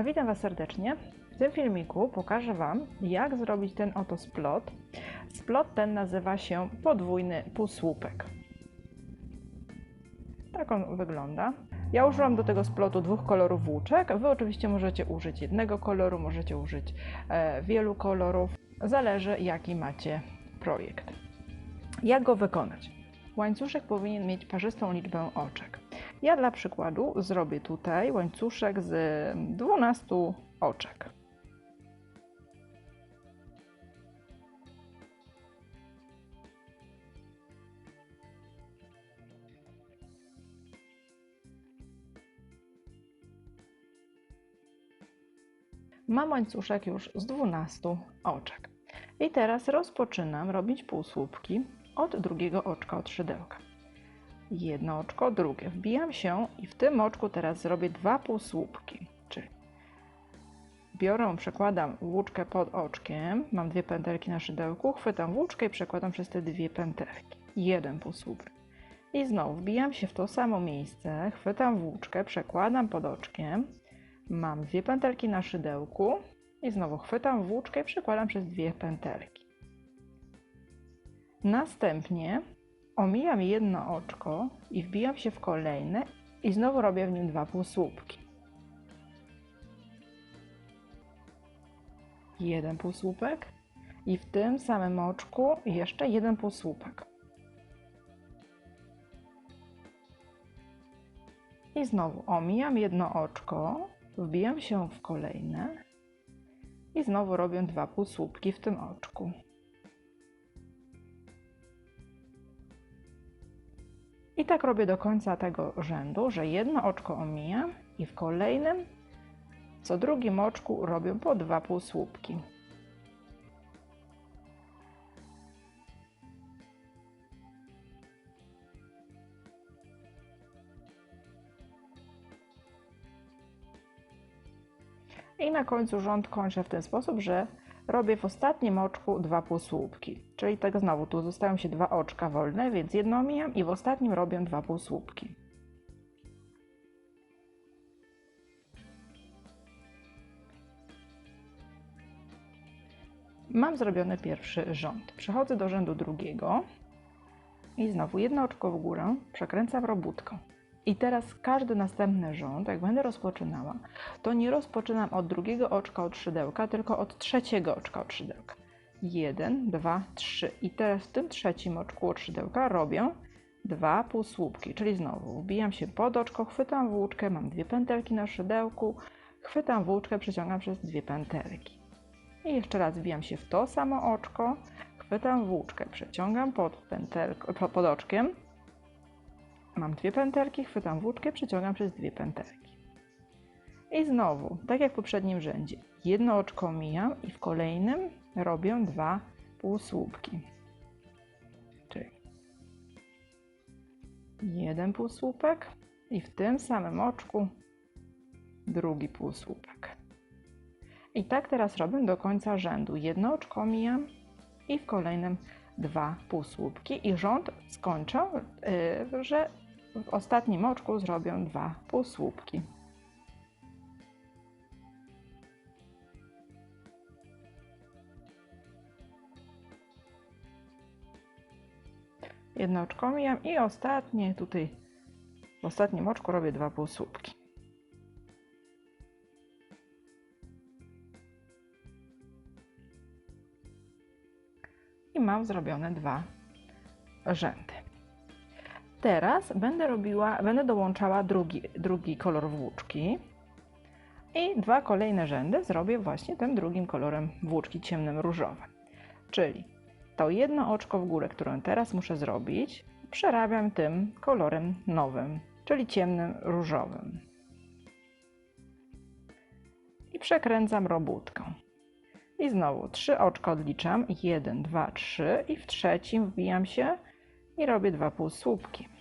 Witam Was serdecznie. W tym filmiku pokażę Wam, jak zrobić ten oto splot. Splot ten nazywa się podwójny półsłupek. Tak on wygląda. Ja użyłam do tego splotu dwóch kolorów włóczek. Wy oczywiście możecie użyć jednego koloru, możecie użyć e, wielu kolorów. Zależy jaki macie projekt. Jak go wykonać? Łańcuszek powinien mieć parzystą liczbę oczek. Ja dla przykładu zrobię tutaj łańcuszek z 12 oczek. Mam łańcuszek już z 12 oczek. I teraz rozpoczynam robić półsłupki od drugiego oczka od szydełka. Jedno oczko, drugie. Wbijam się i w tym oczku teraz zrobię dwa półsłupki. Czyli biorę, przekładam włóczkę pod oczkiem, mam dwie pętelki na szydełku, chwytam włóczkę i przekładam przez te dwie pętelki. Jeden półsłupek. I znowu wbijam się w to samo miejsce, chwytam włóczkę, przekładam pod oczkiem, mam dwie pętelki na szydełku i znowu chwytam włóczkę i przekładam przez dwie pętelki. Następnie omijam jedno oczko i wbijam się w kolejne i znowu robię w nim dwa półsłupki. Jeden półsłupek i w tym samym oczku jeszcze jeden półsłupek. I znowu omijam jedno oczko, wbijam się w kolejne i znowu robię dwa półsłupki w tym oczku. I tak robię do końca tego rzędu, że jedno oczko omijam i w kolejnym, co drugim oczku robię po dwa półsłupki. I na końcu rząd kończę w ten sposób, że robię w ostatnim oczku dwa półsłupki. Czyli tak znowu, tu zostają się dwa oczka wolne, więc jedno omijam i w ostatnim robię dwa półsłupki. Mam zrobiony pierwszy rząd. Przechodzę do rzędu drugiego i znowu jedno oczko w górę, przekręcam robótką. I teraz każdy następny rząd, jak będę rozpoczynała, to nie rozpoczynam od drugiego oczka od szydełka, tylko od trzeciego oczka od szydełka. Jeden, dwa, trzy. I teraz w tym trzecim oczku od szydełka robię dwa półsłupki, czyli znowu wbijam się pod oczko, chwytam włóczkę, mam dwie pętelki na szydełku, chwytam włóczkę, przeciągam przez dwie pętelki. I jeszcze raz wbijam się w to samo oczko, chwytam włóczkę, przeciągam pod, pętelk, pod oczkiem, Mam dwie pętelki, chwytam włóczkę, przeciągam przez dwie pętelki. I znowu, tak jak w poprzednim rzędzie, jedno oczko omijam i w kolejnym robię dwa półsłupki. Czyli jeden półsłupek i w tym samym oczku drugi półsłupek. I tak teraz robię do końca rzędu. Jedno oczko omijam i w kolejnym dwa półsłupki i rząd skończę, yy, że w ostatnim oczku zrobię dwa półsłupki. Jedno oczko mijam i ostatnie tutaj w ostatnim oczku robię dwa półsłupki. I mam zrobione dwa rzędy. Teraz będę robiła, będę dołączała drugi, drugi kolor włóczki i dwa kolejne rzędy zrobię właśnie tym drugim kolorem włóczki ciemnym różowym. Czyli to jedno oczko w górę, które teraz muszę zrobić, przerabiam tym kolorem nowym, czyli ciemnym różowym. I przekręcam robótką. I znowu trzy oczka odliczam. Jeden, dwa, trzy i w trzecim wbijam się i robię dwa półsłupki.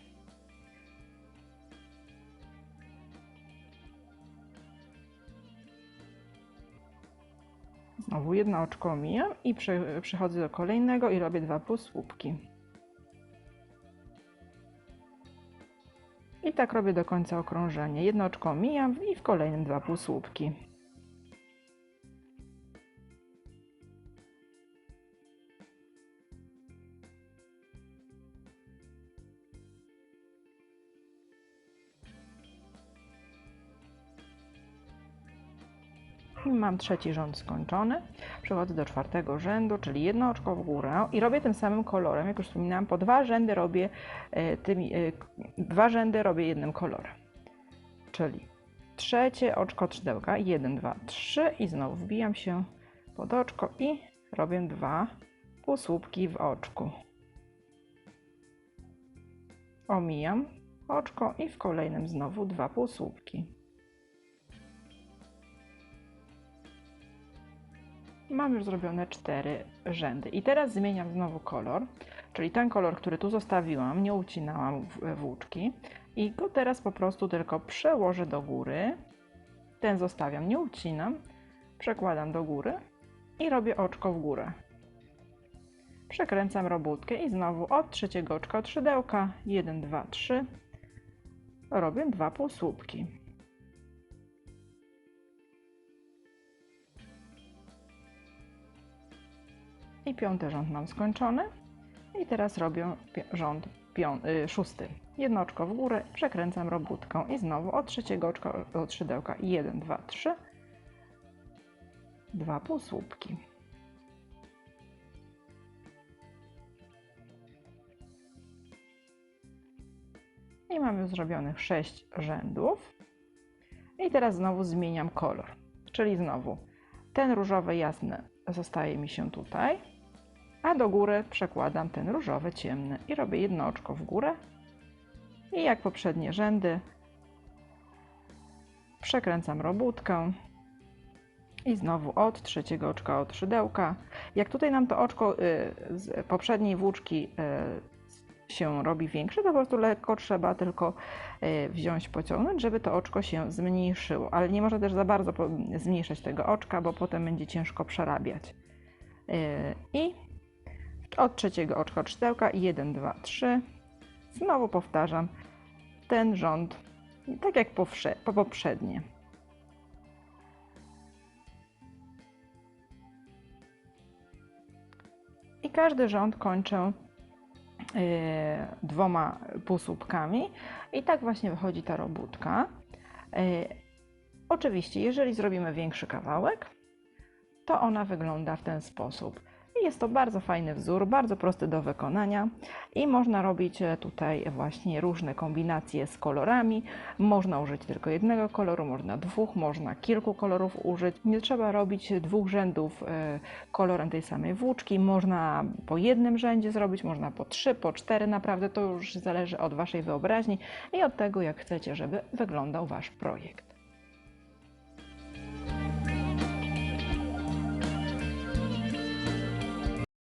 Znowu jedno oczko omijam i przechodzę do kolejnego i robię dwa półsłupki. I tak robię do końca okrążenia. Jedno oczko omijam i w kolejnym dwa półsłupki. Mam trzeci rząd skończony. Przechodzę do czwartego rzędu, czyli jedno oczko w górę i robię tym samym kolorem. Jak już wspominałam, po dwa rzędy robię e, tymi, e, dwa rzędy robię jednym kolorem. Czyli trzecie oczko trzydełka, 1, 2, 3 i znowu wbijam się pod oczko i robię dwa półsłupki w oczku. Omijam oczko i w kolejnym znowu dwa półsłupki. Mam już zrobione cztery rzędy. I teraz zmieniam znowu kolor, czyli ten kolor, który tu zostawiłam, nie ucinałam włóczki. I go teraz po prostu tylko przełożę do góry. Ten zostawiam, nie ucinam. Przekładam do góry i robię oczko w górę. Przekręcam robótkę i znowu od trzeciego oczka od szydełka 1, 2, 3 robię dwa półsłupki. I piąty rząd mam skończony. I teraz robię rząd pią- y, szósty. Jedno oczko w górę, przekręcam robótką i znowu od trzeciego oczka od szydełka 1, 2, 3 dwa półsłupki. I mam już zrobionych 6 rzędów. I teraz znowu zmieniam kolor. Czyli znowu ten różowy jasny zostaje mi się tutaj, a do góry przekładam ten różowy ciemny i robię jedno oczko w górę. I jak poprzednie rzędy przekręcam robótkę i znowu od trzeciego oczka od szydełka. Jak tutaj nam to oczko y, z poprzedniej włóczki y, się robi większe, po prostu lekko trzeba tylko y, wziąć, pociągnąć, żeby to oczko się zmniejszyło. Ale nie można też za bardzo zmniejszać tego oczka, bo potem będzie ciężko przerabiać. Y, I od trzeciego oczka od szydełka 1, 2, 3. Znowu powtarzam ten rząd, tak jak poprzednie. I każdy rząd kończę e, dwoma półsłupkami i tak właśnie wychodzi ta robótka. E, oczywiście, jeżeli zrobimy większy kawałek, to ona wygląda w ten sposób. Jest to bardzo fajny wzór, bardzo prosty do wykonania i można robić e, tutaj właśnie różne kombinacje z kolorami. Można użyć tylko jednego koloru, można dwóch, można kilku kolorów użyć. Nie trzeba robić dwóch rzędów e, kolorem tej samej włóczki. Można po jednym rzędzie zrobić, można po trzy, po cztery. Naprawdę to już zależy od Waszej wyobraźni i od tego, jak chcecie, żeby wyglądał Wasz projekt.